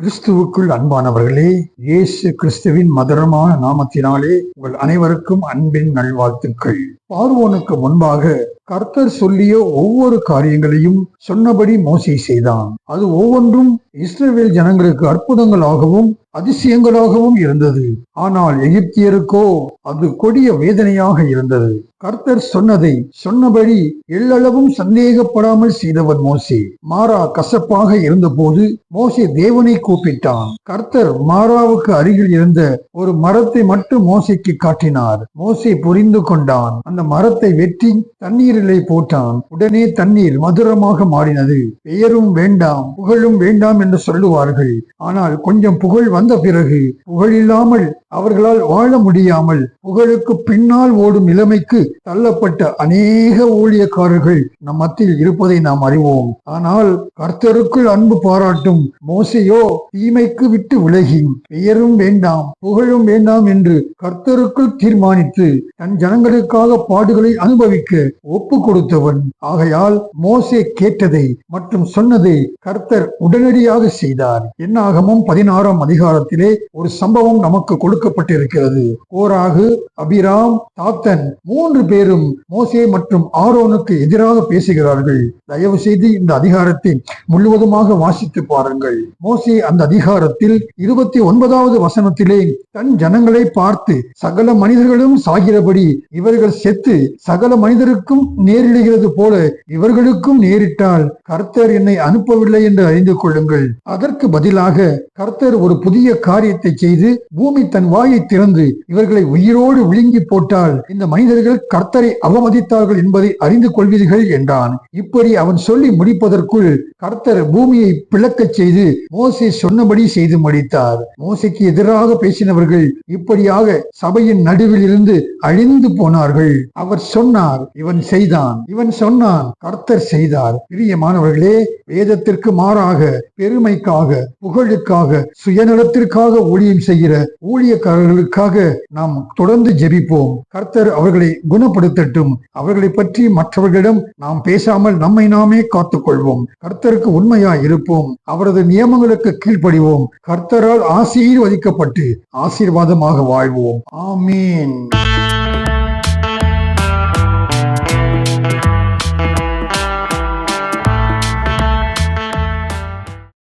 கிறிஸ்துவுக்குள் அன்பானவர்களே இயேசு கிறிஸ்துவின் மதுரமான நாமத்தினாலே உங்கள் அனைவருக்கும் அன்பின் நல்வாழ்த்துக்கள். பார்வோனுக்கு முன்பாக கர்த்தர் சொல்லிய ஒவ்வொரு காரியங்களையும் சொன்னபடி மோசை செய்தான். அது ஒவ்வொன்றும் இஸ்ரேல் ஜனங்களுக்கு அற்புதங்களாகவும் அதிசயங்களாகவும் இருந்தது. ஆனால் எகிப்தியருக்கோ அது கொடிய வேதனையாக இருந்தது. கர்த்தர் சொன்னதை சொன்னபடி எள்ளளவும் சந்தேகப்படாமல் செய்தவர் மோசே. மாறா கசப்பாக இருந்தபோது மோசே தேவனை கூப்பிட்டான். கர்த்தர் மாறாவுக்கு அருகில் இருந்த ஒரு மரத்தை மட்டும் மோசைக்கு காட்டினார். மோசே புரிந்து கொண்டான். அந்த மரத்தை வெட்டி தண்ணீரிலே போட்டான். உடனே தண்ணீர் மதுரமாக மாறினது. பெயரும் வேண்டாம் புகழும் வேண்டாம் என்று சொல்லுவார்கள். ஆனால் கொஞ்சம் புகழ் வந்த பிறகு புகழ் இல்லாமல் அவர்களால் வாழ முடியாமல் புகழுக்கு பின்னால் ஓடும் நிலைமைக்கு தள்ளப்பட்ட அநேக ஊழியக்காரர்கள் நம் மத்தியில் இருப்பதை நாம் அறிவோம். ஆனால் கர்த்தருக்குள் அன்பு பாராட்டும் மோசையோ தீமைக்கு விட்டு விலகி பெயரும் வேண்டாம் புகழும் வேண்டாம் என்று கர்த்தருக்குள் தீர்மானித்து தன் ஜனங்களுக்காக பாடுகளை அனுபவிக்க ஒப்பு கொடுத்தவன் ஆகையால் மோசே கேட்டதை மற்றும் சொன்னதை கர்த்தர் உடனடியாக செய்தார். என்னாகமும் பதினாறாம் அதிகாரத்திலே ஒரு சம்பவம் நமக்கு கொடுக்கப்பட்டிருக்கிறது. கோராகு அபிராம் தாத்தன் மூன்று பேரும் மோசே மற்றும் ஆரோனுக்கு எதிராக பேசுகிறார்கள். தயவு செய்து இந்த அதிகாரத்தை முழுவதுமாக வாசித்து பாருங்கள். மோசே அந்த அதிகாரத்தில் இருபத்தி ஒன்பதாவது வசனத்திலே தன் ஜனங்களை பார்த்து சகல மனிதர்களும் சாகிறபடி இவர்கள் செத்து சகல மனிதருக்கும் நேரிடுகிறது போல இவர்களுக்கும் நேரிட்டால் கர்த்தர் என்னை அனுப்பவில்லை என்று அறிந்து கொள்ளுங்கள். அதற்கு பதிலாக கர்த்தர் ஒரு புதிய காரியத்தை செய்து பூமி தன் வாயை திறந்து இவர்களை உயிரோடு விழுங்கி போட்டால் இந்த மனிதர்கள் கர்த்தரை அவமதித்தார்கள் என்பதை அறிந்து கொள்வீர்கள் என்றான். இப்படி அவன் சொல்லி முடிப்பதற்குள் கர்த்தர் பூமியை பிளக்கச் செய்து மோசே சொன்னபடி செய்து முடித்தார். மோசைக்கு எதிராக பேசினவர்கள் இப்படியாக சபையின் நடுவில் இருந்து அழிந்து போனார்கள். அவர் சொன்னார் இவன் செய்தான். இவன் சொன்னான் கர்த்தர் செய்தார். பிரியமானவர்களே வேதத்திற்கு மாறாக பெருமைக்காக புகழுக்காக சுயநலத்திற்காக ஊழியம் செய்கிற ஊழியக்காரர்களுக்காக நாம் தொடர்ந்து ஜெபிப்போம். கர்த்தர் அவர்களை குணப்படுத்தட்டும். அவர்களை பற்றி மற்றவர்களிடம் நாம் பேசாமல் நம்மை நாமே காத்துக்கொள்வோம். கர்த்தருக்கு உண்மையாய் இருப்போம். அவரது நியமங்களுக்கு கீழ்ப்படிவோம். கர்த்தரால் ஆசீர்வதிக்கப்பட்டு ஆசீர்வாதமாக வாழ்வோம். ஆமீன்.